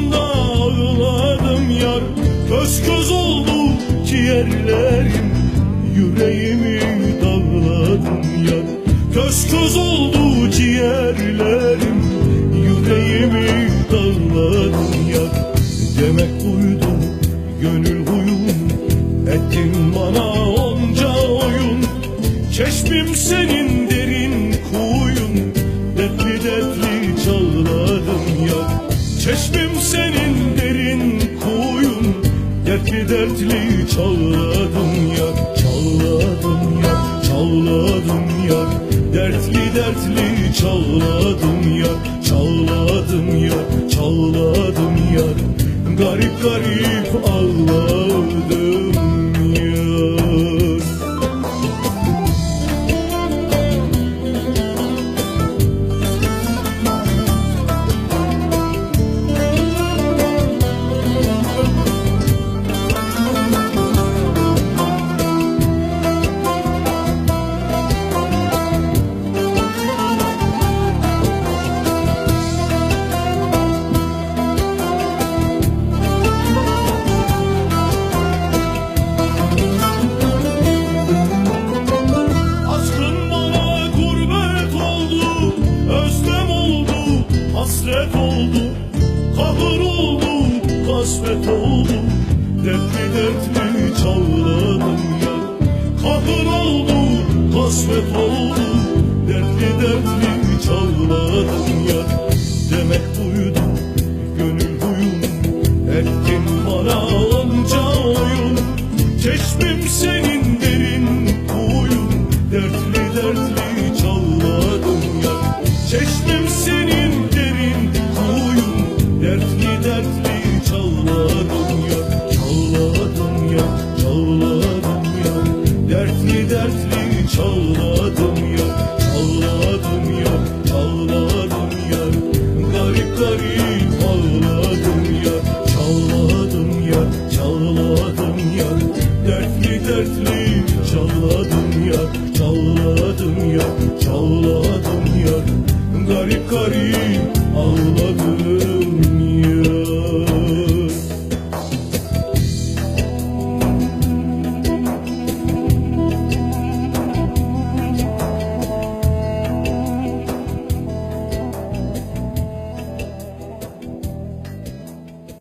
başında ağladım yar. Köz köz oldu ciğerlerim Yüreğimi dağladım yar. Köz köz oldu ciğerlerim Yüreğimi dağladım yar. Demek buydu gönül huyum. Ettin bana onca oyun. Çeşmim senin Çeşmim senin derin kuyun. Dertli dertli çağladım ya Çağladım ya, çağladım ya. Dertli dertli çağladım ya Çağladım ya, çağladım ya. Garip garip ağladım kasvet oldu, dertli dertli çağladım ya. Kahır oldu, kasvet oldu, dertli dertli çağladım ya. Demek buydu gönül huyum, ettin bana onca oyun, çeşmim senin çağladım ya. Çağladım ya, çağladım ya, garip garip ağladım